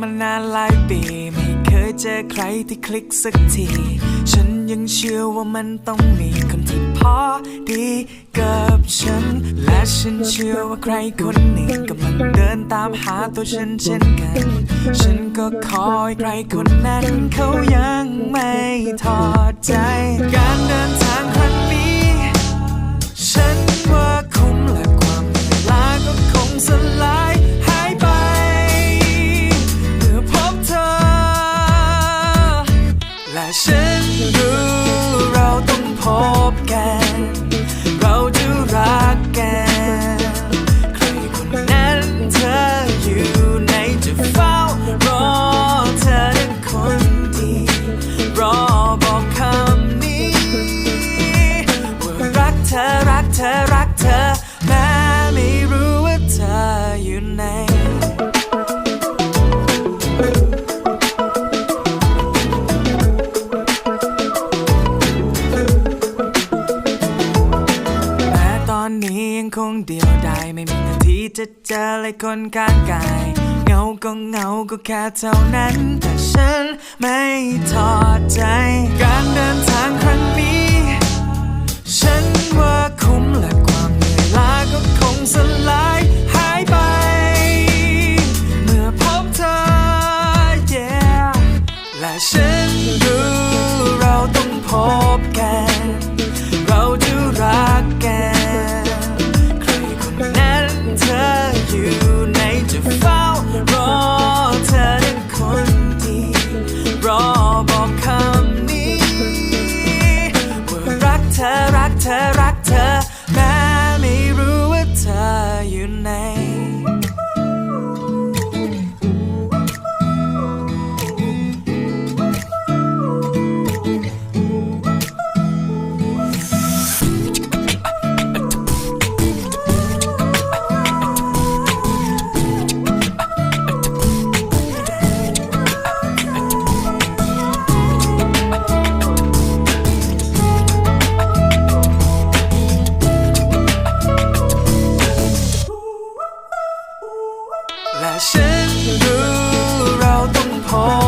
มานานหลายปี ไม่เคยเจอใครที่คลิกสักที ฉันยังเชื่อว่ามันต้องมีคนที่พอดีกับฉัน และฉันเชื่อว่าใครคนหนึ่งกำลังเดินตามหาตัวฉันเช่นกัน ฉันก็คอยใครคนนั้นเขายัง ฉันรู้เราต้องพบกัน เราจะรักกันใครคนนั้นเธออยู่ไหนจะเฝ้ารอเธอนั้นคนดีรอบอกคำนี้ว่ารักเธอรักเธอรักเธอแม้ไม่รู้ว่าเธออยู่ไหน นี้ยังคงเดียวดายไม่มีนาทีจะเจอเลยคนข้างกายเงาก็เงาก็แค่เท่านั้น แต่ฉันไม่ทอดใจ การเดินทางครั้งนี้ ต้